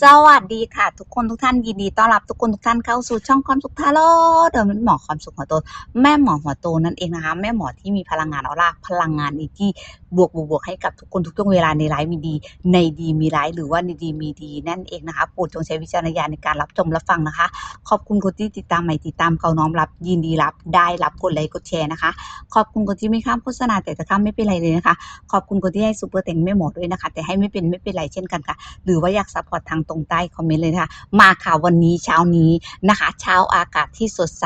สวัสดีค่ะ ทุกคนทุกท่านยินดีต้อนรับทุกคนทุกท่านเข้าสู่ช่องความสุขทาโร่เดิมหมอความสุขหัวโต แม่หมอหัวโตนั่นเองนะคะ แม่หมอที่มีพลังงานออร่าพลังงานอีที่บวกบวกบวกให้กับทุกคนทุกช่วงเวลาในไลฟ์มีดี ในดีมีร้ายหรือว่าในดีมีดีนั่นเองนะคะโปรดจงใช้วิจารณญาณในการรับชมรับฟังนะคะ ขอบคุณคนที่ติดตามใหม่ติดตามเก่าน้อมรับ ยินดีรับได้รับกดไลค์กดแชร์นะคะ ขอบคุณคนที่ไม่ข้ามโฆษณาแต่จะข้ามไม่เป็นไรเลยนะคะ ขอบคุณคนที่ให้ซูเปอร์เต็งแม่หมอด้วยนะคะ แต่ให้ไม่เป็นไม่เป็นไรเช่นกันค่ะ หรือว่าอยากซัพพอร์ตทางตรงใต้คอมเมนต์เลยนะคะมาค่ะวันนี้เช้านี้นะคะเช้าอากาศที่สดใส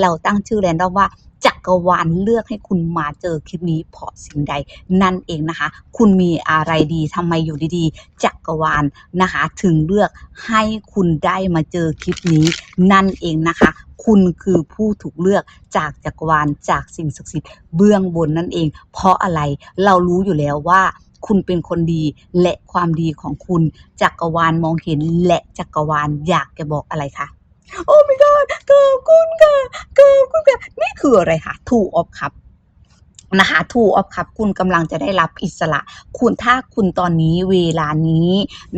เราตั้งชื่อแรนดอมว่าจักรวาลเลือกให้คุณมาเจอคลิปนี้เพราะสิ่งใดนั่นเองนะคะ คุณมีอะไรดีทำไมอยู่ดีๆ จักรวาลนะคะ ถึงเลือกให้คุณได้มาเจอคลิปนี้นั่นเองนะคะ คุณคือผู้ถูกเลือกจากจักรวาลจากสิ่งศักดิ์สิทธิ์เบื้องบนนั่นเอง เพราะอะไรเรารู้อยู่แล้วว่า คุณเป็นคนดี และความดีของคุณจักรวาลมองเห็นและจักรวาลอยากจะบอกอะไรคะโอ้ my god ขอบคุณค่ะขอบคุณค่ะนี่คืออะไรคะ two of cup นะคะทูออฟครับคุณกำลังจะได้รับอิสระ คุณถ้าคุณตอนนี้เวลานี้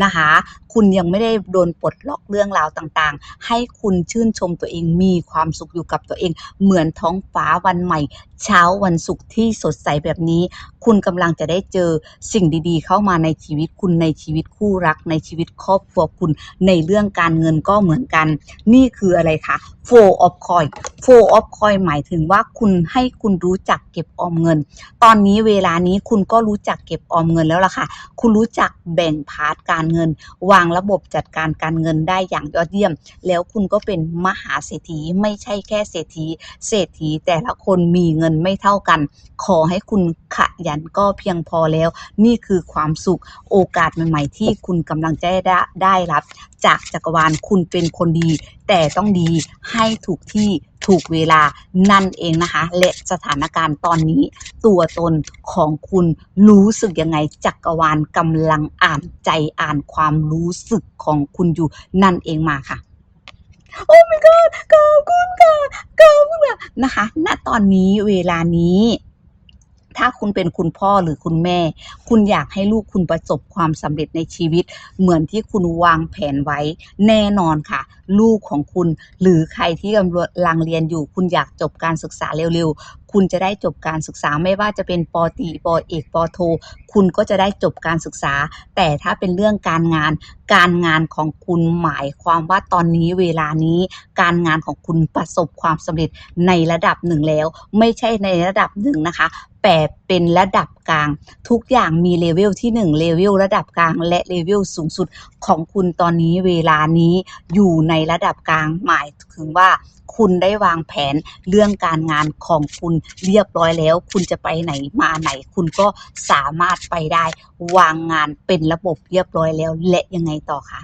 นะคะคุณยังไม่ได้โดนปลดล็อกเรื่องราวต่างๆ ให้คุณชื่นชมตัวเองมีความสุขอยู่กับตัวเอง เหมือนท้องฟ้าวันใหม่ เช้าวันศุกร์ที่สดใสแบบนี้ คุณกำลังจะได้เจอสิ่งดีๆ เข้ามาในชีวิตคุณในชีวิตคู่รัก ในชีวิตครอบครัวคุณในเรื่องการเงินก็เหมือนกัน นี่คืออะไรคะ four of coin four of coin หมายถึงว่าคุณให้คุณรู้จักเก็บออมเงิน ตอนนี้เวลานี้คุณก็รู้จักเก็บออมเงินแล้วล่ะค่ะ คุณรู้จักแบ่งพาร์ทการเงินวางางระบบจัดการการเงินได้อย่างยอดเยี่ยม แล้วคุณก็เป็นมหาเศรษฐีไม่ใช่แค่เศรษฐี เศรษฐีแต่ละคนมีเงินไม่เท่ากัน ขอให้คุณขยันก็เพียงพอแล้ว นี่คือความสุขโอกาสใหม่ ๆ ที่คุณกำลังจะได้รับ จากจักรวาลคุณเป็นคนดี แต่ต้องดีให้ถูกที่ถูกเวลานั่นเองนะคะ และสถานการณ์ตอนนี้ตัวตนของคุณรู้สึกยังไงจักรวาลกำลังอ่านใจอ่านความรู้สึกของคุณอยู่นั่นเองมาค่ะโอ้ my god ขอบคุณค่ะขอบคุณค่ะนะคะ ณตอนนี้เวลานี้ ถ้าคุณเป็นคุณพ่อหรือคุณแม่ คุณอยากให้ลูกคุณประสบความสำเร็จในชีวิต เหมือนที่คุณวางแผนไว้ แน่นอนค่ะ ลูกของคุณ หรือใครที่กำลังเรียนอยู่ คุณอยากจบการศึกษาเร็วๆ คุณจะได้จบการศึกษาไม่ว่าจะเป็นปอตีปอเอกปอโท คุณก็จะได้จบการศึกษา แต่ถ้าเป็นเรื่องการงาน การงานของคุณหมายความว่าตอนนี้เวลานี้ การงานของคุณประสบความสำเร็จในระดับหนึ่งแล้ว ไม่ใช่ในระดับหนึ่งนะคะ แต่เป็นระดับกลาง ทุกอย่างมีเลเวลที่ 1 เลเวลระดับกลาง และเลเวลสูงสุดของคุณตอนนี้เวลานี้อยู่ในระดับกลางหมายถึงว่าคุณได้วางแผนเรื่องการงานของคุณเรียบร้อยแล้ว คุณจะไปไหนมาไหน คุณก็สามารถไปได้ วางงานเป็นระบบเรียบร้อยแล้ว และยังไงต่อคะ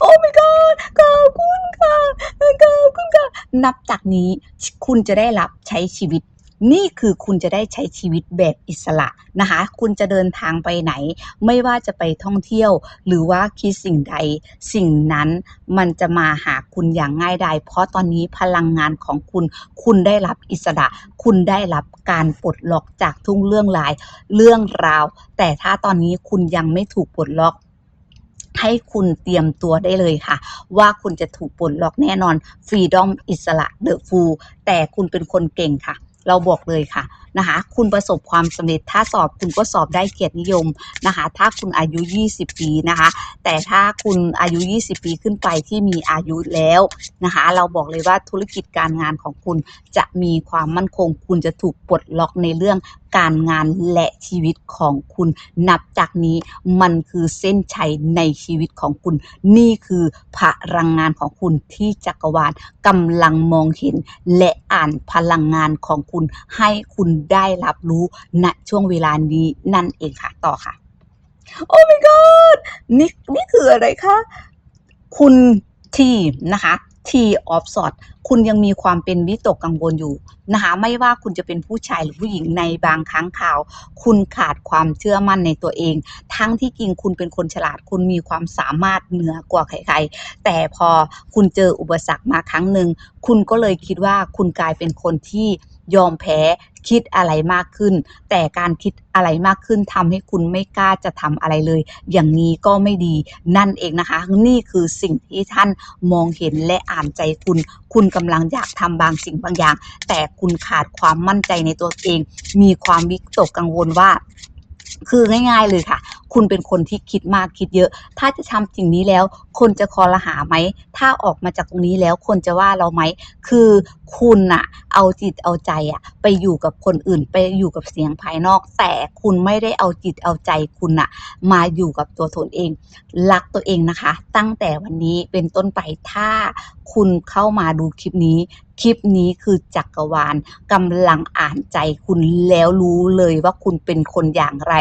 โอ้ my god ขอบคุณค่ะขอบคุณค่ะ นับจากนี้คุณจะได้รับใช้ชีวิต นี่คือคุณจะได้ใช้ชีวิตแบบอิสระนะคะ คุณจะเดินทางไปไหน ไม่ว่าจะไปท่องเที่ยว หรือว่าคิดสิ่งใด สิ่งนั้นมันจะมาหาคุณอย่างง่ายดายเพราะตอนนี้พลังงานของคุณ คุณได้รับอิสระ คุณได้รับการปลดล็อกจากทุกเรื่องราย เรื่องราว แต่ถ้าตอนนี้คุณยังไม่ถูกปลดล็อกให้คุณเตรียมตัวได้เลยค่ะ ว่าคุณจะถูกปลดล็อกแน่นอนฟรีดอมอิสระเดอะฟูแต่คุณเป็นคนเก่งค่ะ เราบอกเลยค่ะ นะคะ คุณประสบความสำเร็จถ้าสอบคุณก็สอบได้เกียรตินิยมนะคะ ถ้าคุณอายุ 20 ปีนะคะ แต่ถ้าคุณอายุ 20 ปีขึ้นไปที่มีอายุแล้วนะคะ เราบอกเลยว่าธุรกิจการงานของคุณจะมีความมั่นคง คุณจะถูกปลดล็อกในเรื่องการงานและชีวิตของคุณนับจากนี้มันคือเส้นชัยในชีวิตของคุณ นี่คือพลังงานของคุณที่จักรวาลกำลังมองเห็น และอ่านพลังงานของคุณให้คุณได้รับรู้ณช่วงเวลานี้นั่นเองค่ะ ต่อค่ะ โอ้ my god นี่นี่คืออะไรคะคุณทีนะคะทีออฟสอดคุณยังมีความเป็นวิตกกังวลอยู่นะคะไม่ว่าคุณจะเป็นผู้ชายหรือผู้หญิงในบางครั้งข่าว คุณขาดความเชื่อมั่นในตัวเอง ทั้งที่จริงคุณเป็นคนฉลาด คุณมีความสามารถเหนือกว่าใครๆ แต่พอคุณเจออุปสรรคมาครั้งหนึ่ง คุณก็เลยคิดว่าคุณกลายเป็นคนที่ ยอมแพ้คิดอะไรมากขึ้น แต่การคิดอะไรมากขึ้นทำให้คุณไม่กล้าจะทำอะไรเลย อย่างนี้ก็ไม่ดีนั่นเองนะคะ นี่คือสิ่งที่ท่านมองเห็นและอ่านใจคุณ คุณกำลังอยากทำบางสิ่งบางอย่าง แต่คุณขาดความมั่นใจในตัวเอง มีความวิตกกังวลว่าคือง่าย ๆ เลยค่ะ คุณเป็นคนที่คิดมากคิดเยอะ ถ้าจะทำสิ่งนี้แล้ว คนจะคอรหาไหม ถ้าออกมาจากตรงนี้แล้วคนจะว่าเราไหม คือคุณอะเอาจิตเอาใจอะไปอยู่กับคนอื่นไปอยู่กับเสียงภายนอก แต่คุณไม่ได้เอาจิตเอาใจคุณอะมาอยู่กับตัวตนเอง รักตัวเองนะคะ ตั้งแต่วันนี้เป็นต้นไปถ้าคุณเข้ามาดูคลิปนี้ คลิปนี้คือจักรวาลกำลังอ่านใจคุณแล้วรู้เลยว่าคุณเป็นคนอย่างไร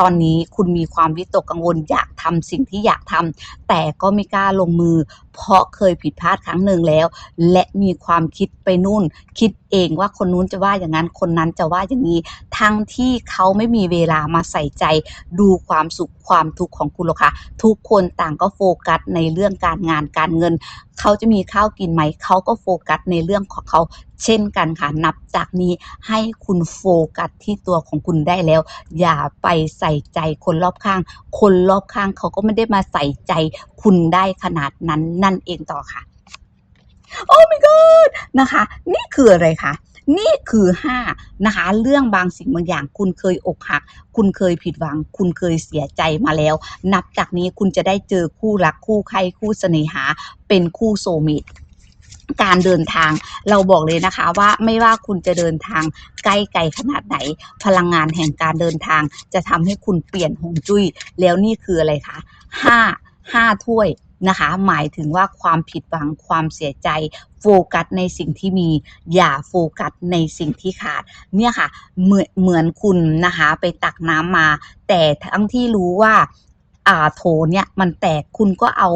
ตอนนี้คุณมีความวิตกกังวลอยากทำสิ่งที่อยากทำแต่ก็ไม่กล้าลงมือ เพราะเคยผิดพลาดครั้งหนึ่งแล้ว และมีความคิดไปนู่น คิดเองว่าคนนู้นจะว่าอย่างนั้นคนนั้นจะว่าอย่างนี้ ทั้งที่เขาไม่มีเวลามาใส่ใจ ดูความสุขความทุกข์ของคุณหรอกค่ะทุกคนต่างก็โฟกัสในเรื่องการงานการเงิน เขาจะมีข้าวกินไหมเขาก็โฟกัสในเรื่องของเขาเช่นกันค่ะ นับจากนี้ให้คุณโฟกัสที่ตัวของคุณได้แล้ว อย่าไปใส่ใจคนรอบข้าง คนรอบข้างเขาก็ไม่ได้มาใส่ใจคุณได้ขนาดนั้นนั่นเองต่อค่ะ โอ้ my god นะคะ นี่คืออะไรคะนี่คือ5นะคะเรื่องบางสิ่งบางอย่าง คุณเคยอกหัก คุณเคยผิดหวัง คุณเคยเสียใจมาแล้ว นับจากนี้คุณจะได้เจอคู่รักคู่ใครคู่เสน่หา เป็นคู่โซลเมต การเดินทางเราบอกเลยนะคะว่าไม่ว่าคุณจะเดินทางใกล้ไกลขนาดไหน พลังงานแห่งการเดินทางจะทำให้คุณเปลี่ยนหงจุ้ยแล้วนี่คืออะไรคะห้าห้าถ้วยนะคะ หมายถึงว่าความผิดหวังความเสียใจโฟกัสในสิ่งที่มี อย่าโฟกัสในสิ่งที่ขาด เนี่ยค่ะเหมือนเหมือนคุณนะคะ ไปตักน้ำมา แต่ทั้งที่รู้ว่าอ่าโถเนี่ยมันแตกคุณก็เอา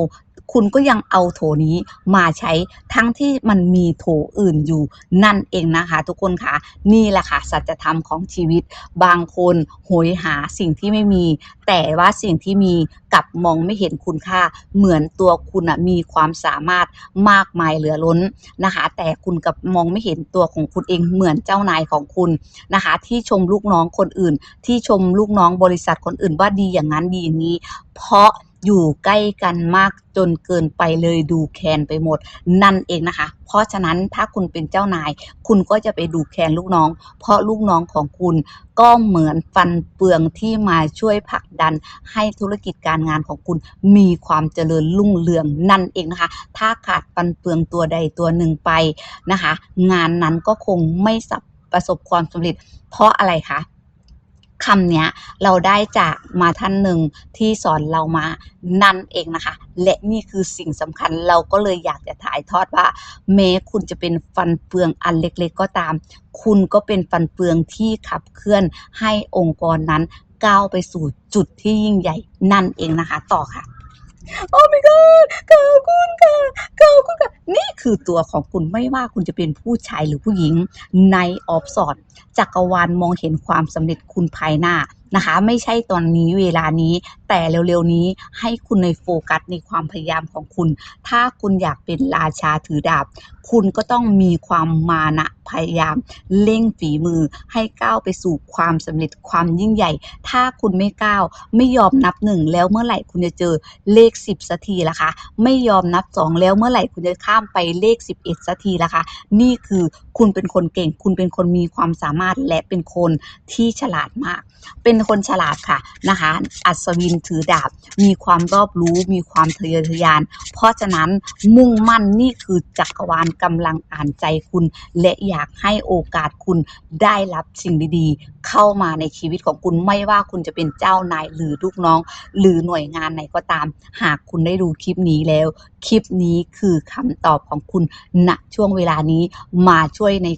คุณก็ยังเอาโถนี้มาใช้ทั้งที่มันมีโถอื่นอยู่นั่นเองนะคะ ทุกคนคะนี่แหละค่ะสัจธรรมของชีวิต บางคนโหยหาสิ่งที่ไม่มี แต่ว่าสิ่งที่มีกลับมองไม่เห็นคุณค่า เหมือนตัวคุณอะมีความสามารถมากมายเหลือล้นนะคะ แต่คุณกับมองไม่เห็นตัวของคุณเองเหมือนเจ้านายของคุณนะคะ ที่ชมลูกน้องคนอื่น ที่ชมลูกน้องบริษัทคนอื่นว่าดีอย่างนั้นดีอย่างนี้ เพราะ อยู่ใกล้กันมากจนเกินไปเลยดูแคลนไปหมด นั่นเองนะคะ เพราะฉะนั้นถ้าคุณเป็นเจ้านาย คุณก็จะไปดูแคลนลูกน้อง เพราะลูกน้องของคุณก็เหมือนฟันเฟืองที่มาช่วยผลักดัน ให้ธุรกิจการงานของคุณมีความเจริญรุ่งเรืองนั่นเองนะคะ ถ้าขาดฟันเฟืองตัวใดตัวหนึ่งไปนะคะ งานนั้นก็คงไม่สับประสบความสำเร็จ เพราะอะไรคะ คำเนี้ยเราได้จากมาท่านหนึ่งที่สอนเรามานั่นเองนะคะ และนี่คือสิ่งสำคัญเราก็เลยอยากจะถ่ายทอดว่าแม้คุณจะเป็นฟันเฟืองอันเล็กๆก็ตาม คุณก็เป็นฟันเฟืองที่ขับเคลื่อนให้องค์กรนั้นก้าวไปสู่จุดที่ยิ่งใหญ่นั่นเองนะคะ ต่อค่ะ โอ้ my god ขอบคุณค่ะขอบคุณค่ะนี่คือตัวของคุณไม่ว่าคุณจะเป็นผู้ชายหรือผู้หญิงในออฟสอดจักรวาลมองเห็นความสำเร็จคุณภายหน้านะคะ ไม่ใช่ตอนนี้เวลานี้ แต่เร็วๆนี้ให้คุณในโฟกัสในความพยายามของคุณ ถ้าคุณอยากเป็นราชาถือดาบคุณก็ต้องมีความมานะพยายามเร่งฝีมือให้ก้าวไปสู่ความสำเร็จความยิ่งใหญ่ ถ้าคุณไม่ก้าวไม่ยอมนับหนึ่งแล้วเมื่อไหร่คุณจะเจอเลข 10สักทีละคะไม่ยอมนับ 2 แล้วเมื่อไหร่คุณจะข้ามไปเลข 11สักทีละคะนี่คือคุณเป็นคนเก่ง คุณเป็นคนมีความสามารถและเป็นคนที่ฉลาดมาก เป็นคนฉลาดค่ะนะคะอัศวินถือดาบ มีความรอบรู้ มีความทะเยอทะยาน เพราะฉะนั้นมุ่งมั่นนี่คือจักรวาลกำลังอ่านใจคุณ และอยากให้โอกาสคุณได้รับสิ่งดีๆ เข้ามาในชีวิตของคุณไม่ว่าคุณจะเป็นเจ้านายหรือลูกน้อง หรือหน่วยงานไหนก็ตาม หากคุณได้ดูคลิปนี้แล้ว คลิปนี้คือคำตอบของคุณณช่วงเวลานี้มาช่วยใน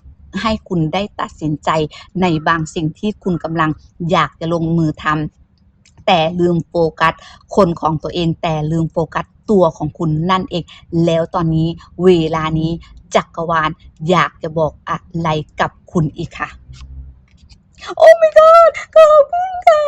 ให้คุณได้ตัดสินใจในบางสิ่งที่คุณกำลังอยากจะลงมือทำแต่ลืมโฟกัสคนของตัวเองแต่ลืมโฟกัส ตัวของคุณนั่นเอง แล้วตอนนี้เวลานี้จักรวาลอยากจะบอกอะไรกับคุณอีกค่ะ โอ้ my god ขอบคุณค่ะ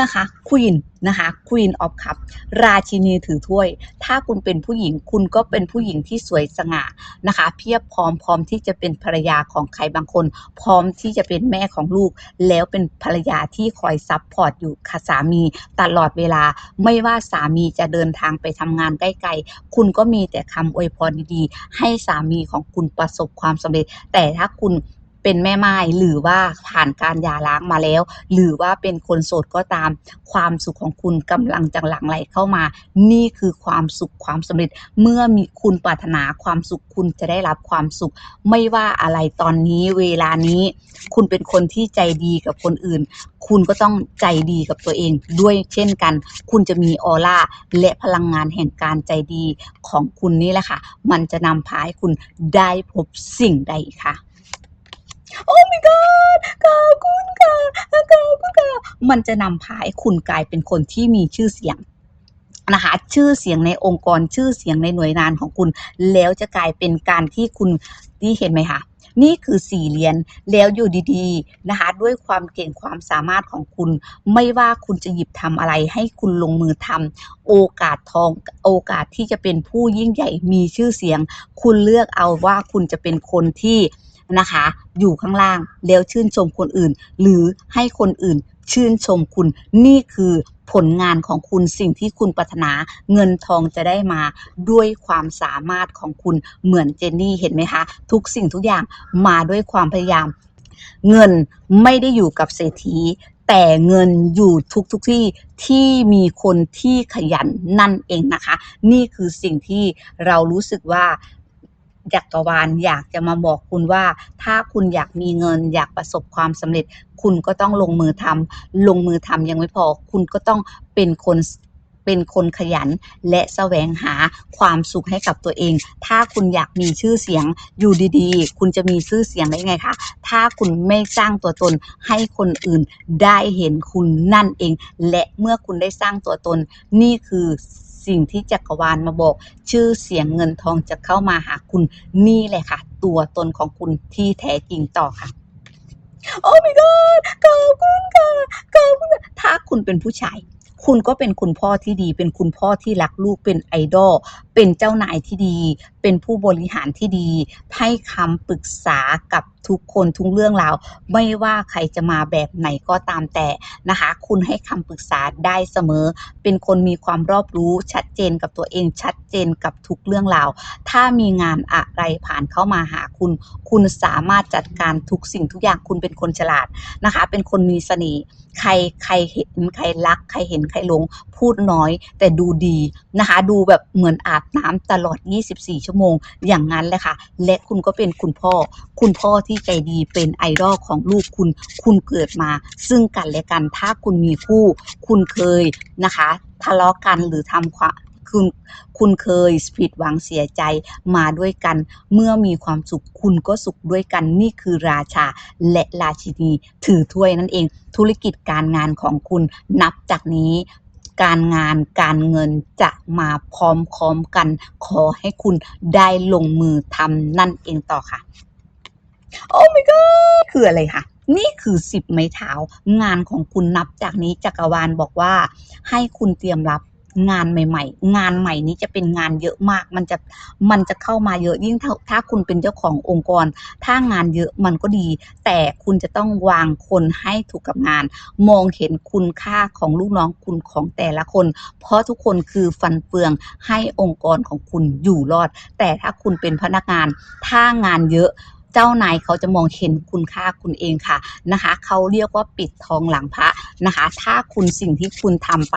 นะคะ Queen นะคะ Queen of Cup ราชินีถือถ้วย ถ้าคุณเป็นผู้หญิงคุณก็เป็นผู้หญิงที่สวยสง่านะคะ เพียบพร้อมพร้อมที่จะเป็นภรรยาของใครบางคน พร้อมที่จะเป็นแม่ของลูก แล้วเป็นภรรยาที่คอยซัปพอร์ตอยู่ค่ะสามีตลอดเวลาไม่ว่าสามีจะเดินทางไปทำงานใกล้ๆคุณก็มีแต่คำอวยพรดีๆ ให้สามีของคุณประสบความสำเร็จ แต่ถ้าคุณ เป็นแม่ไม้หรือว่าผ่านการหย่าร้างมาแล้ว หรือว่าเป็นคนโสดก็ตาม ความสุขของคุณกำลังจะหลังไหลเข้ามา นี่คือความสุขความสำเร็จ เมื่อมีคุณปรารถนาความสุขคุณจะได้รับความสุข ไม่ว่าอะไรตอนนี้เวลานี้ คุณเป็นคนที่ใจดีกับคนอื่น คุณก็ต้องใจดีกับตัวเองด้วยเช่นกัน คุณจะมีออร่าและพลังงานแห่งการใจดีของคุณนี่แหละค่ะ มันจะนำพาให้คุณได้พบสิ่งใดค่ะ ขอบคุณค่ะ ขอบคุณค่ะ มันจะนำพาให้คุณกลายเป็นคนที่มีชื่อเสียงนะคะชื่อเสียงในองค์กรชื่อเสียงในหน่วยงานของคุณ แล้วจะกลายเป็นการที่คุณนี่เห็นไหมคะนี่คือสี่เหรียญแล้วอยู่ดีๆนะคะด้วยความเก่งความสามารถของคุณ ไม่ว่าคุณจะหยิบทำอะไรให้คุณลงมือทำโอกาสทองโอกาสที่จะเป็นผู้ยิ่งใหญ่มีชื่อเสียง คุณเลือกเอาว่าคุณจะเป็นคนที่ นะคะ อยู่ข้างล่างแล้วชื่นชมคนอื่น หรือให้คนอื่นชื่นชมคุณ นี่คือผลงานของคุณสิ่งที่คุณปรารถนาเงินทองจะได้มาด้วยความสามารถของคุณเหมือนเจนนี่เห็นไหมคะ ทุกสิ่งทุกอย่างมาด้วยความพยายาม เงินไม่ได้อยู่กับเศรษฐีแต่เงินอยู่ทุกทุกที่ที่มีคนที่ขยันนั่นเองนะคะ นี่คือสิ่งที่เรารู้สึกว่า จักรวาลอยากจะมาบอกคุณว่า ถ้าคุณอยากมีเงิน อยากประสบความสำเร็จ คุณก็ต้องลงมือทำลงมือทำยังไม่พอ คุณก็ต้องเป็นคนเป็นคนขยันและแสวงหาความสุขให้กับตัวเอง ถ้าคุณอยากมีชื่อเสียงอยู่ดีๆ คุณจะมีชื่อเสียงได้ไงคะ ถ้าคุณไม่สร้างตัวตนให้คนอื่นได้เห็นคุณนั่นเอง และเมื่อคุณได้สร้างตัวตนนี่คือ สิ่งที่จักรวาลมาบอก ชื่อเสียงเงินทองจะเข้ามาหาคุณนี่แหละค่ะ ตัวตนของคุณที่แท้จริงต่อค่ะโอ้ my god ขอบคุณค่ะขอบคุณค่ะถ้าคุณเป็นผู้ชาย คุณก็เป็นคุณพ่อที่ดี เป็นคุณพ่อที่รักลูกเป็นไอดอลเป็นเจ้านายที่ดี เป็นผู้บริหารที่ดี ให้คำปรึกษากับทุกคนทุกเรื่องราวไม่ว่าใครจะมาแบบไหนก็ตามแต่นะคะ คุณให้คำปรึกษาได้เสมอ เป็นคนมีความรอบรู้ชัดเจนกับตัวเองชัดเจนกับทุกเรื่องราวถ้ามีงานอะไรผ่านเข้ามาหาคุณ คุณสามารถจัดการทุกสิ่งทุกอย่างคุณเป็นคนฉลาดนะคะ เป็นคนมีเสน่ห์ ใครใครเห็นใครรัก ใครเห็นใครหลงพูดน้อย แต่ดูดีนะคะ ดูแบบเหมือนอาบน้ำตลอด 24 ชั่วโมง อย่างนั้นแหละค่ะ และคุณก็เป็นคุณพ่อ คุณพ่อที่ใจดีเป็นไอดอลของลูกคุณ คุณเกิดมา ซึ่งกันและกันถ้าคุณมีคู่ คุณเคยนะคะทะเลาะกันหรือทำความ คุณคุณเคยผิดหวังเสียใจมาด้วยกัน เมื่อมีความสุขคุณก็สุขด้วยกันนี่คือราชาและราชินีถือถ้วยนั่นเอง ธุรกิจการงานของคุณนับจากนี้การงานการเงินจะมาพร้อมๆกัน ขอให้คุณได้ลงมือทำนั่นเองต่อค่ะ โอ้ my god คืออะไรคะนี่คือสิบไม้เท้า งานของคุณนับจากนี้จักรวาลบอกว่า ให้คุณเตรียมรับ งานใหม่ ๆ งานใหม่นี้จะเป็นงานเยอะมาก มันจะมันจะเข้ามาเยอะยิ่งถ้าถ้าคุณเป็นเจ้าขององค์กร ถ้างานเยอะมันก็ดี แต่คุณจะต้องวางคนให้ถูกกับงาน มองเห็นคุณค่าของลูกน้องคุณของแต่ละคน เพราะทุกคนคือฟันเฟืองให้องค์กรของคุณอยู่รอด แต่ถ้าคุณเป็นพนักงาน ถ้างานเยอะเจ้านายเขาจะมองเห็นคุณค่าคุณเองค่ะนะคะเขาเรียกว่าปิดทองหลังพระนะคะ ถ้าคุณสิ่งที่คุณทำไป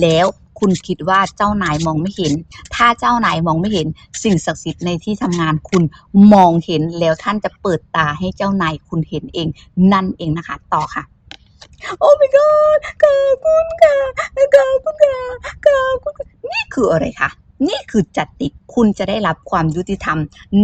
แล้ว คุณคิดว่าเจ้านายมองไม่เห็น ถ้าเจ้านายมองไม่เห็น สิ่งศักดิ์สิทธิ์ในที่ทำงานคุณมองเห็นแล้วท่านจะเปิดตาให้เจ้านายคุณเห็นเอง นั่นเองนะคะ ต่อค่ะโอ้ my god ขอบคุณค่ะขอบคุณค่ะขอบคุณนี่คืออะไรคะ นี่คือจัดติกคุณจะได้รับความยุติธรรม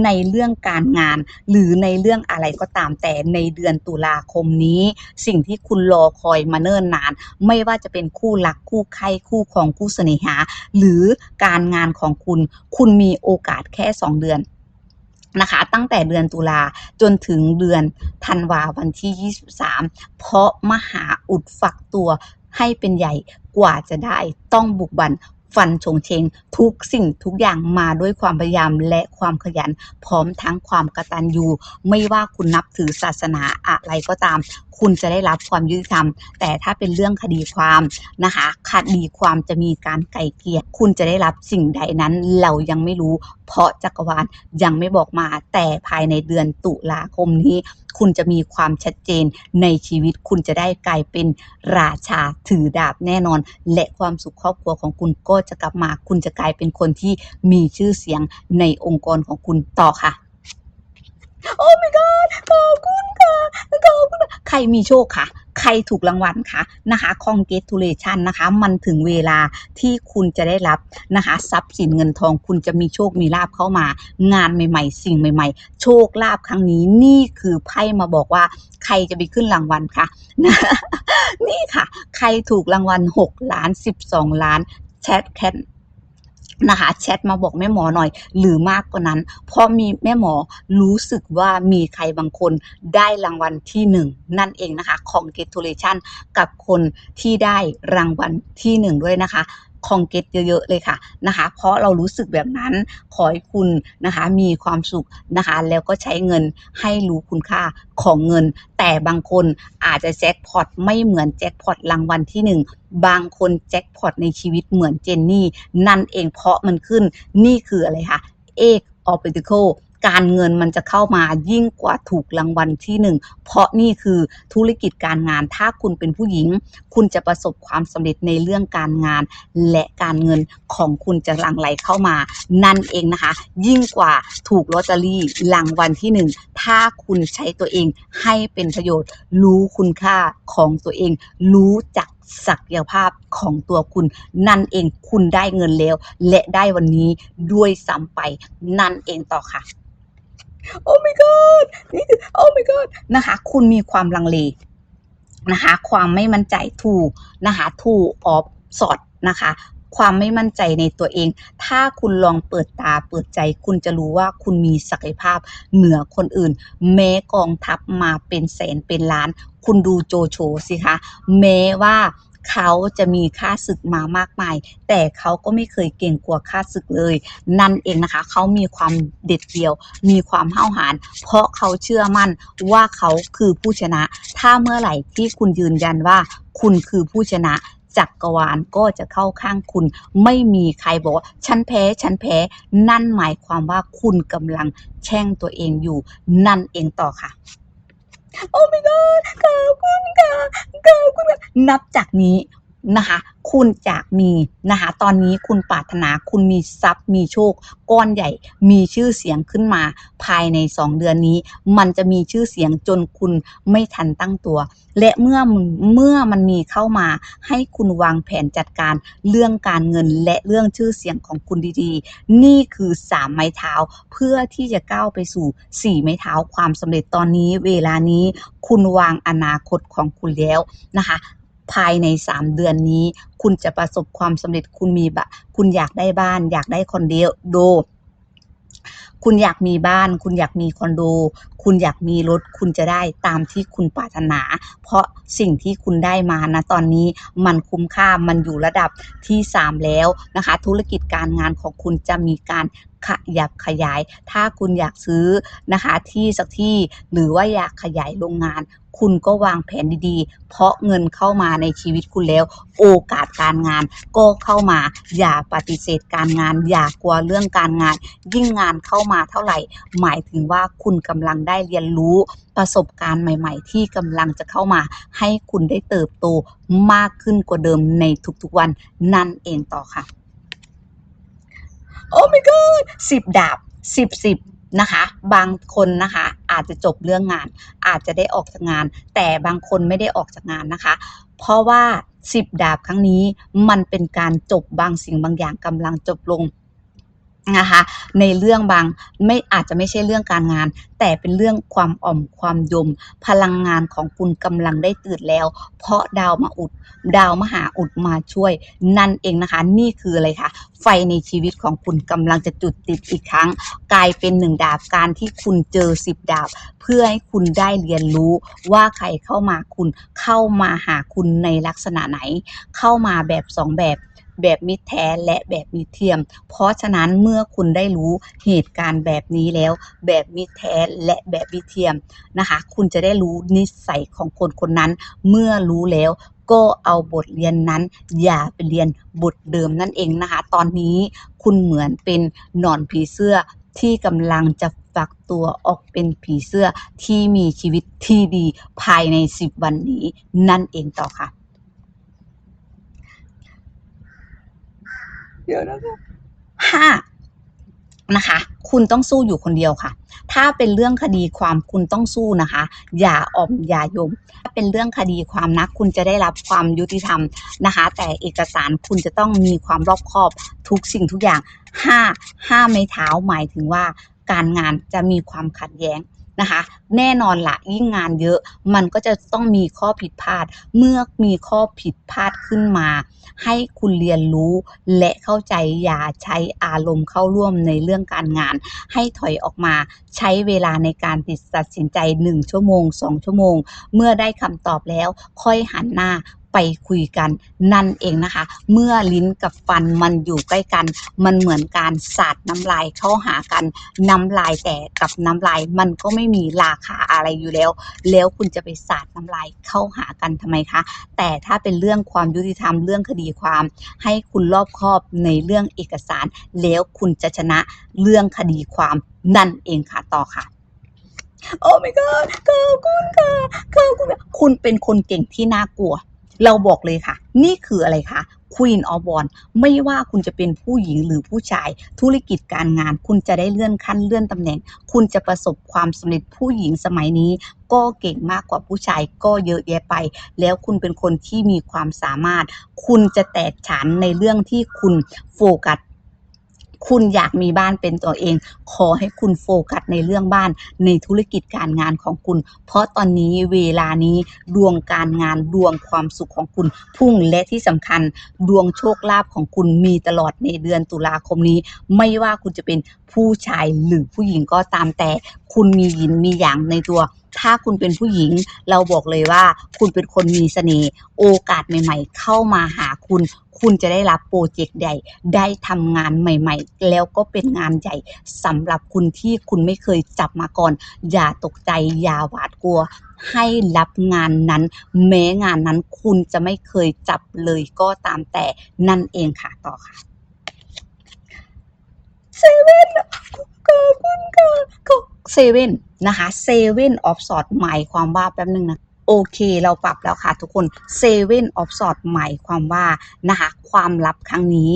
ในเรื่องการงาน หรือในเรื่องอะไรก็ตามแต่ในเดือนตุลาคมนี้ สิ่งที่คุณรอคอยมาเนิ่นนาน ไม่ว่าจะเป็นคู่รักคู่ใครคู่ครองคู่เสน่หา หรือการงานของคุณ คุณมีโอกาสแค่ 2 เดือนนะคะตั้งแต่เดือนตุลาจนถึงเดือนธันวาวันที่ 23 เพราะมหาอุดฝักตัวให้เป็นใหญ่กว่าจะได้ต้องบุกบัน ฟันชงเชงทุกสิ่งทุกอย่างมาด้วยความพยายามและความขยัน พร้อมทั้งความกตัญญูไม่ว่าคุณนับถือศาสนาอะไรก็ตาม คุณจะได้รับความยุติธรรม แต่ถ้าเป็นเรื่องคดีความนะคะคดีความจะมีการไก่เกลี่ยคุณจะได้รับสิ่งใดนั้นเรายังไม่รู้ เพราะจักรวาลยังไม่บอกมา แต่ภายในเดือนตุลาคมนี้ คุณจะมีความชัดเจนในชีวิตคุณจะได้กลายเป็นราชาถือดาบแน่นอน และความสุขครอบครัวของคุณก็จะกลับมาคุณจะกลายเป็นคนที่มีชื่อเสียงในองค์กรของคุณต่อค่ะ โอ้ my god ขอบคุณค่ะขอบคุณใครมีโชคค่ะใครถูกรางวัลค่ะนะคะ congratulation นะคะ มันถึงเวลาที่คุณจะได้รับนะคะทรัพย์สินเงินทอง คุณจะมีโชคมีลาบเข้ามา งานใหม่ ๆ สิ่งใหม่ ๆ โชคลาภครั้งนี้นี่คือไพ่มาบอกว่า ใครจะไปขึ้นรางวัลคะนะนี่ค่ะ ใครถูกรางวัล 6 ล้าน 12 ล้าน ทแคทนะคะแชทมาบอกแม่หมอหน่อย หรือมากกว่านั้นเพราะมีแม่หมอรู้สึกว่ามีใครบางคนได้รางวัลที่หนึ่งนั่นเองนะคะ congratulation กับคนที่ได้รางวัลที่หนึ่งด้วยนะคะ คองเกตเยอะๆเลยค่ะนะคะ เพราะเรารู้สึกแบบนั้นขอให้คุณนะคะมีความสุขนะคะ แล้วก็ใช้เงินให้รู้คุณค่าของเงิน แต่บางคนอาจจะแจ็คพอตไม่เหมือนแจ็คพอตรางวัลที่หนึ่งบางคนแจ็คพอตในชีวิตเหมือนเจนนี่ นั่นเองเพราะมันขึ้นนี่คืออะไรคะเอกออปติโค การเงินมันจะเข้ามายิ่งกว่าถูกรางวัลที่หนึ่งเพราะนี่คือธุรกิจการงาน ถ้าคุณเป็นผู้หญิง คุณจะประสบความสำเร็จในเรื่องการงาน และการเงินของคุณจะหลั่งไหลเข้ามา นั่นเองนะคะ ยิ่งกว่าถูกลอตเตอรี่รางวัลที่หนึ่งถ้าคุณใช้ตัวเองให้เป็นประโยชน์ รู้คุณค่าของตัวเอง รู้จักศักยภาพของตัวคุณ นั่นเองคุณได้เงินแล้ว และได้วันนี้ด้วยซ้ำไปนั่นเองต่อค่ะ โอ้ my god นี่คือโอ้ my god นะคะ คุณมีความลังเลนะคะ ความไม่มั่นใจถูกนะคะถูกออฟสอดนะคะความไม่มั่นใจในตัวเอง ถ้าคุณลองเปิดตาเปิดใจ คุณจะรู้ว่าคุณมีศักยภาพเหนือคนอื่น แม้กองทัพมาเป็นแสนเป็นล้าน คุณดูโจโฉสิคะ แม้ว่า เขาจะมีค่าศึกมามากมาย แต่เขาก็ไม่เคยเก่งกว่าค่าศึกเลย นั่นเองนะคะเขามีความเด็ดเดี่ยว มีความห้าวหาญเพราะเขาเชื่อมั่นว่าเขาคือผู้ชนะ ถ้าเมื่อไหร่ที่คุณยืนยันว่าคุณคือผู้ชนะจักรวาลก็จะเข้าข้างคุณ ไม่มีใครบอกว่าฉันแพ้ฉันแพ้ นั่นหมายความว่าคุณกำลังแช่งตัวเองอยู่ นั่นเองต่อค่ะ โอ้ my god ขอบคุณค่ะขอบคุณค่ะนับจากนี้ นะคะคุณจะมีนะคะตอนนี้คุณปรารถนาคุณมีทรัพย์มีโชค ก้อนใหญ่ มีชื่อเสียงขึ้นมาภายใน 2 เดือนนี้ มันจะมีชื่อเสียงจนคุณไม่ทันตั้งตัว และเมื่อเมื่อมันมีเข้ามา ให้คุณวางแผนจัดการเรื่องการเงินและเรื่องชื่อเสียงของคุณดีๆ นี่คือ3ไม้เท้าเพื่อที่จะก้าวไปสู่ 4 ไม้เท้าความสำเร็จตอนนี้ เวลานี้คุณวางอนาคตของคุณแล้วนะคะ ภายใน 3 เดือนนี้ คุณจะประสบความสำเร็จคุณมีบะคุณอยากได้บ้าน อยากได้คอนโดคุณอยากมีบ้าน คุณอยากมีคอนโด คุณอยากมีรถ คุณจะได้ตามที่คุณปรารถนา เพราะสิ่งที่คุณได้มานะตอนนี้มันคุ้มค่ามันอยู่ระดับที่ 3 แล้วนะคะ ธุรกิจการงานของคุณจะมีการขยับขยาย ถ้าคุณอยากซื้อนะคะที่สักที่หรือว่าอยากขยายโรงงาน คุณก็วางแผนดีๆ เพราะเงินเข้ามาในชีวิตคุณแล้ว โอกาสการงานก็เข้ามา อย่าปฏิเสธการงาน อย่ากลัวเรื่องการงาน ยิ่งงานเข้ามาเท่าไหร่ หมายถึงว่าคุณกำลังได้เรียนรู้ประสบการณ์ใหม่ ๆ ที่กำลังจะเข้ามาให้คุณได้เติบโตมากขึ้นกว่าเดิมในทุกๆวันนั่นเองต่อค่ะ โอ้ my god สิบดาบสิบสิบนะคะ บางคนนะคะอาจจะจบเรื่องงาน อาจจะได้ออกจากงาน แต่บางคนไม่ได้ออกจากงานนะคะ เพราะว่าสิบดาบครั้งนี้มันเป็นการจบบางสิ่งบางอย่างกำลังจบลง นะคะในเรื่องบางไม่อาจจะไม่ใช่เรื่องการงาน แต่เป็นเรื่องความอ่อมความยม พลังงานของคุณกำลังได้ตื่นแล้ว เพราะดาวมาอุด ดาวมหาอุดมาช่วย นั่นเองนะคะนี่คืออะไรคะไฟในชีวิตของคุณกำลังจะจุดติดอีกครั้ง กลายเป็นหนึ่งดาบการที่คุณเจอสิบดาบ เพื่อให้คุณได้เรียนรู้ว่าใครเข้ามาคุณเข้ามาหาคุณในลักษณะไหน เข้ามาแบบสองแบบ แบบมิตรแท้และแบบมิตรเทียม เพราะฉะนั้นเมื่อคุณได้รู้เหตุการณ์แบบนี้แล้ว แบบมิตรแท้และแบบมิตรเทียมนะคะ คุณจะได้รู้นิสัยของคนคนนั้น เมื่อรู้แล้วก็เอาบทเรียนนั้น อย่าไปเรียนบทเดิมนั่นเองนะคะ ตอนนี้คุณเหมือนเป็นหนอนผีเสื้อที่กำลังจะฝักตัวออกเป็นผีเสื้อที่มีชีวิตที่ดีภายใน 10 วันนี้นั่นเองต่อค่ะ เดี๋ยวนะคะห้านะคะ คุณต้องสู้อยู่คนเดียวค่ะ ถ้าเป็นเรื่องคดีความคุณต้องสู้นะคะ อย่าออมอย่ายม ถ้าเป็นเรื่องคดีความนะคุณจะได้รับความยุติธรรมนะคะ แต่เอกสารคุณจะต้องมีความรอบคอบทุกสิ่งทุกอย่างห้าห้าไม้เท้าหมายถึงว่าการงานจะมีความขัดแย้ง นะคะ แน่นอนละยิ่งงานเยอะมันก็จะต้องมีข้อผิดพลาด เมื่อมีข้อผิดพลาดขึ้นมา ให้คุณเรียนรู้และเข้าใจอย่าใช้อารมณ์เข้าร่วมในเรื่องการงาน ให้ถอยออกมาใช้เวลาในการตัดสินใจ 1 ชั่วโมง 2 ชั่วโมง เมื่อได้คำตอบแล้วค่อยหันหน้า ไปคุยกันนั่นเองนะคะ เมื่อลิ้นกับฟันมันอยู่ใกล้กัน มันเหมือนการสาดน้ำลายเข้าหากันน้ำลายแต่กับน้ำลายมันก็ไม่มีราคาอะไรอยู่แล้ว แล้วคุณจะไปสาดน้ำลายเข้าหากันทำไมคะแต่ถ้าเป็นเรื่องความยุติธรรมเรื่องคดีความ ให้คุณรอบคอบในเรื่องเอกสาร แล้วคุณจะชนะเรื่องคดีความนั่นเองค่ะต่อค่ะโอ้ my god ขอบคุณค่ะขอบคุณค่ะคุณเป็นคนเก่งที่น่ากลัว เราบอกเลยค่ะ นี่คืออะไรคะ Queen of w a n d ไม่ว่าคุณจะเป็นผู้หญิงหรือผู้ชาย ธุรกิจการงาน คุณจะได้เลื่อนขั้นเลื่อนตำแหน่ง คุณจะประสบความสำเร็จผู้หญิงสมัยนี้ ก็เก่งมากกว่าผู้ชายก็เยอะแยะไป แล้วคุณเป็นคนที่มีความสามารถ คุณจะแตกฉานในเรื่องที่คุณโฟกัส คุณอยากมีบ้านเป็นตัวเอง ขอให้คุณโฟกัสในเรื่องบ้านในธุรกิจการงานของคุณ เพราะตอนนี้เวลานี้ดวงการงานดวงความสุขของคุณพุ่งและที่สำคัญ ดวงโชคลาภของคุณมีตลอดในเดือนตุลาคมนี้ ไม่ว่าคุณจะเป็นผู้ชายหรือผู้หญิงก็ตามแต่ คุณมียินมีหยางในตัวถ้าคุณเป็นผู้หญิง เราบอกเลยว่าคุณเป็นคนมีเสน่ห์โอกาสใหม่ ๆ เข้ามาหาคุณ คุณจะได้รับโปรเจกต์ใหญ่ ได้ทำงานใหม่ ๆ แล้วก็เป็นงานใหญ่สำหรับคุณที่คุณไม่เคยจับมาก่อน อย่าตกใจ อย่าหวาดกลัว ให้รับงานนั้น แม้งานนั้นคุณจะไม่เคยจับเลยก็ตามแต่นั่นเองค่ะต่อค่ะเซเว่น ขอบคุณค่ะเซเว่นนะคะเซเว่นออฟสอดหมายความว่าแป๊บนึงนะโอเคเราปรับแล้วค่ะทุกคนเซเว่นออฟสอดหมายความว่านะคะความลับครั้งนี้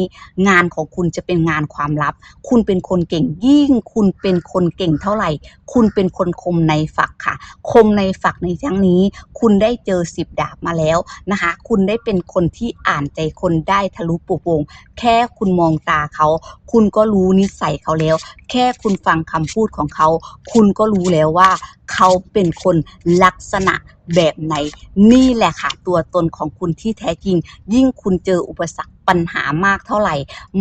งานของคุณจะเป็นงานความลับ คุณเป็นคนเก่งยิ่ง คุณเป็นคนเก่งเท่าไหร่ คุณเป็นคนคมในฝักค่ะ คมในฝักในครั้งนี้ คุณได้เจอสิบดาบมาแล้วนะคะ คุณได้เป็นคนที่อ่านใจคนได้ทะลุปุโปงแค่คุณมองตาเขา คุณก็รู้นิสัยเขาแล้ว แค่คุณฟังคำพูดของเขา คุณก็รู้แล้วว่า เขาเป็นคนลักษณะแบบไหน นี่แหละค่ะ ตัวตนของคุณที่แท้จริง ยิ่งคุณเจออุปสรรคปัญหามากเท่าไหร่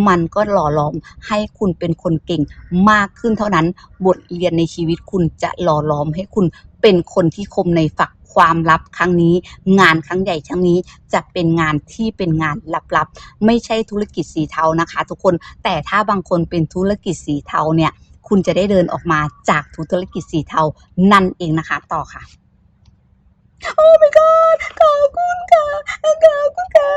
มันก็หล่อหลอมให้คุณเป็นคนเก่งมากขึ้นเท่านั้น บทเรียนในชีวิตคุณจะหล่อหลอมให้คุณเป็นคนที่คมในฝัก ความลับครั้งนี้ งานครั้งใหญ่ครั้งนี้จะเป็นงานที่เป็นงานลับๆ ไม่ใช่ธุรกิจสีเทานะคะ ทุกคนแต่ถ้าบางคนเป็นธุรกิจสีเทาเนี่ยคุณจะได้เดินออกมาจากธุรกิจสีเทานั่นเองนะคะต่อค่ะ โอ้ my god ขอบคุณค่ะขอบคุณค่ะ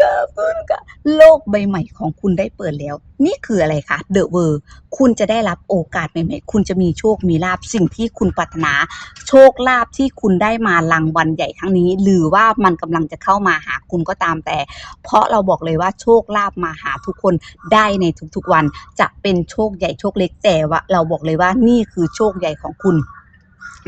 ขอบคุณค่ะ โลกใบใหม่ของคุณได้เปิดแล้ว นี่คืออะไรคะ The World คุณจะได้รับโอกาสใหม่ๆ คุณจะมีโชค มีลาบ สิ่งที่คุณปรารถนา โชคลาภที่คุณได้มารางวัลใหญ่ครั้งนี้ หรือว่ามันกำลังจะเข้ามาหาคุณก็ตามแต่ เพราะเราบอกเลยว่าโชคลาภมาหาทุกคนได้ในทุกๆวัน จะเป็นโชคใหญ่โชคเล็กแต่ว่าเราบอกเลยว่านี่คือโชคใหญ่ของคุณ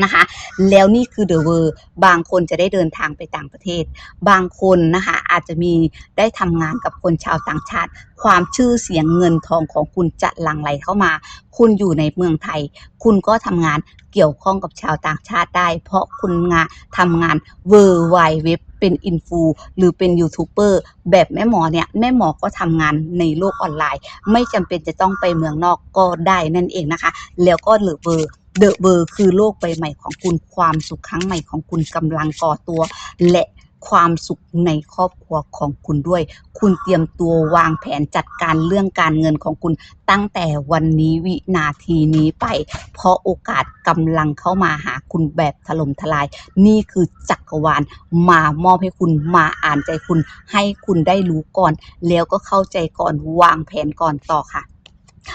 นะคะ แล้วนี่คือเดอะเวอร์บางคนจะได้เดินทางไปต่างประเทศ บางคนนะคะอาจจะมีได้ทำงานกับคนชาวต่างชาติ ความชื่อเสียงเงินทองของคุณจะหลั่งไหลเข้ามา คุณอยู่ในเมืองไทย คุณก็ทำงานเกี่ยวข้องกับชาวต่างชาติได้ เพราะคุณงานทำงานเวอร์ไวเว็บเป็นอินฟูหรือเป็นยูทูบเบอร์แบบแม่หมอเนี่ย แม่หมอก็ทำงานในโลกออนไลน์ ไม่จำเป็นจะต้องไปเมืองนอกก็ได้นั่นเองนะคะ แล้วก็เดอเวอร์ เดอะเวอร์คือโลกใบใหม่ของคุณความสุขครั้งใหม่ของคุณกำลังก่อตัว และความสุขในครอบครัวของคุณด้วย คุณเตรียมตัววางแผนจัดการเรื่องการเงินของคุณตั้งแต่วันนี้วินาทีนี้ไป เพราะโอกาสกำลังเข้ามาหาคุณแบบถล่มทลาย นี่คือจักรวาลมามอบให้คุณมาอ่านใจคุณ ให้คุณได้รู้ก่อน แล้วก็เข้าใจก่อนวางแผนก่อนต่อค่ะ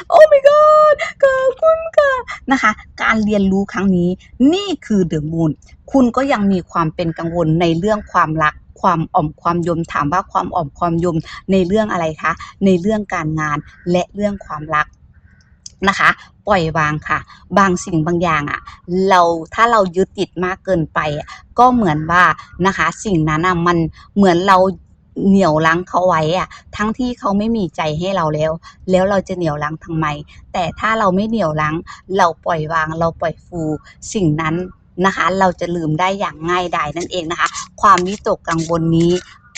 โอ้ my god ขอบคุณค่ะ นะคะ การเรียนรู้ครั้งนี้ นี่คือเดอะมูนคุณก็ยังมีความเป็นกังวลในเรื่องความรักความอ่อมความยมถามว่าความอ่อมความยมในเรื่องอะไรคะ ในเรื่องการงานและเรื่องความรักนะคะ ปล่อยวางค่ะ บางสิ่งบางอย่างอะเราถ้าเรายึดติดมากเกินไป ก็เหมือนว่านะคะ สิ่งนั้นอะมันเหมือนเรา เหนี่ยวรั้งเขาไว้อะทั้งที่เขาไม่มีใจให้เราแล้ว แล้วเราจะเหนี่ยวรั้งทำไม แต่ถ้าเราไม่เหนี่ยวรั้ง เราปล่อยวางเราปล่อยฟูสิ่งนั้นนะคะ เราจะลืมได้อย่างง่ายดายนั่นเองนะคะ ความวิตกกังวลนี้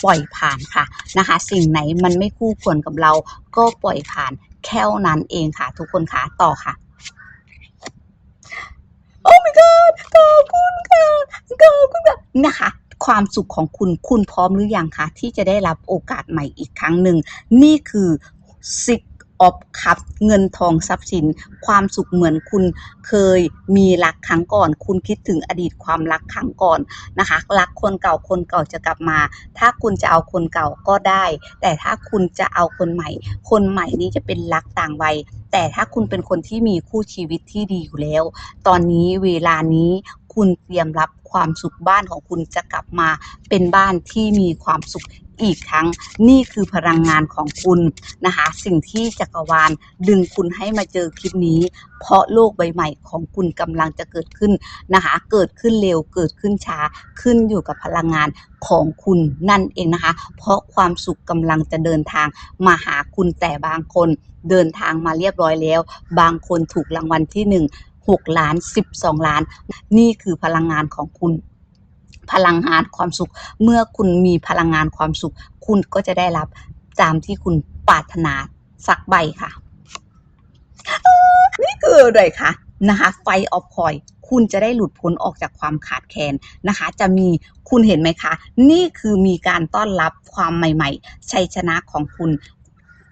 ปล่อยผ่านค่ะนะคะ สิ่งไหนมันไม่คู่ควรกับเรา ก็ปล่อยผ่านแค่นั้นเองค่ะ ทุกคนค่ะต่อค่ะโอ้ my god ขอบคุณค่ะขอบคุณค่ะนะคะ ความสุขของคุณคุณพร้อมหรือยังคะที่จะได้รับโอกาสใหม่อีกครั้งหนึ่ง นี่คือ six of cup เงินทองทรัพย์สิน ความสุขเหมือนคุณเคยมีรักครั้งก่อน คุณคิดถึงอดีตความรักครั้งก่อนนะคะรักคนเก่าคนเก่าจะกลับมา ถ้าคุณจะเอาคนเก่าก็ได้ แต่ถ้าคุณจะเอาคนใหม่ คนใหม่นี้จะเป็นรักต่างวัยแต่ถ้าคุณเป็นคนที่มีคู่ชีวิตที่ดีอยู่แล้ว ตอนนี้เวลานี้คุณเตรียมรับ ความสุขบ้านของคุณจะกลับมาเป็นบ้านที่มีความสุขอีกครั้งนี่คือพลังงานของคุณนะคะสิ่งที่จักรวาลดึงคุณให้มาเจอคลิปนี้ เพราะโลกใบใหม่ของคุณกำลังจะเกิดขึ้นนะคะเกิดขึ้นเร็วเกิดขึ้นช้าขึ้นอยู่กับพลังงานของคุณนั่นเองนะคะ เพราะความสุขกำลังจะเดินทางมาหาคุณแต่บางคนเดินทางมาเรียบร้อยแล้ว บางคนถูกรางวัลที่หนึ่ง หกล้านสิบสองล้าน นี่คือพลังงานของคุณ พลังงานความสุข เมื่อคุณมีพลังงานความสุข คุณก็จะได้รับตามที่คุณปรารถนาสักใบค่ะ นี่คืออะไรคะนะคะไฟออฟคอยคุณจะได้หลุดพ้นออกจากความขาดแคลนนะคะ จะมีคุณเห็นไหมคะ นี่คือมีการต้อนรับความใหม่ ๆ ชัยชนะของคุณ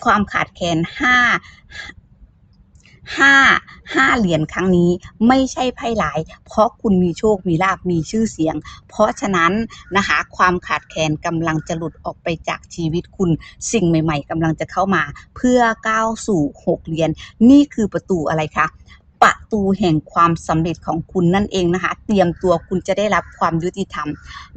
ความขาดแคลนห้าห้า ห้าเหรียญครั้งนี้ไม่ใช่ไพ่หลาย เพราะคุณมีโชค มีลาภมีชื่อเสียง เพราะฉะนั้นนะคะความขาดแคลนกำลังจะหลุดออกไปจากชีวิตคุณ สิ่งใหม่ ๆกำลังจะเข้ามา เพื่อก้าวสู่หกเหรียญนี่คือประตูอะไรคะประตูแห่งความสำเร็จของคุณนั่นเองนะคะ เตรียมตัวคุณจะได้รับความยุติธรรม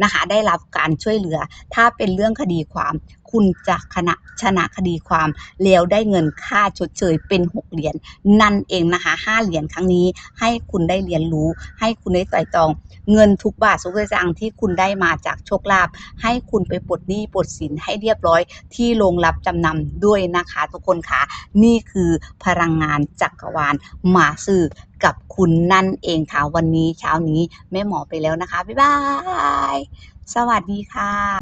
นะคะ ได้รับการช่วยเหลือ ถ้าเป็นเรื่องคดีความคุณจะคณะชนะคดีความแล้วได้เงินค่าชดเชยเป็น 6 เหรียญนั่นเองนะคะ5เหรียญครั้งนี้ให้คุณได้เรียนรู้ ให้คุณได้ไต่ตอง เงินทุกบาททุกสตางค์ที่คุณได้มาจากโชคลาภให้คุณไปปลดหนี้ปลดสินให้เรียบร้อย ที่โรงรับจำนำด้วยนะคะ ทุกคนค่ะนี่คือพลังงานจักรวาลมาสื่อกับคุณนั่นเองค่ะวันนี้เช้านี้แม่หมอไปแล้วนะคะ บ๊ายบาย สวัสดีค่ะ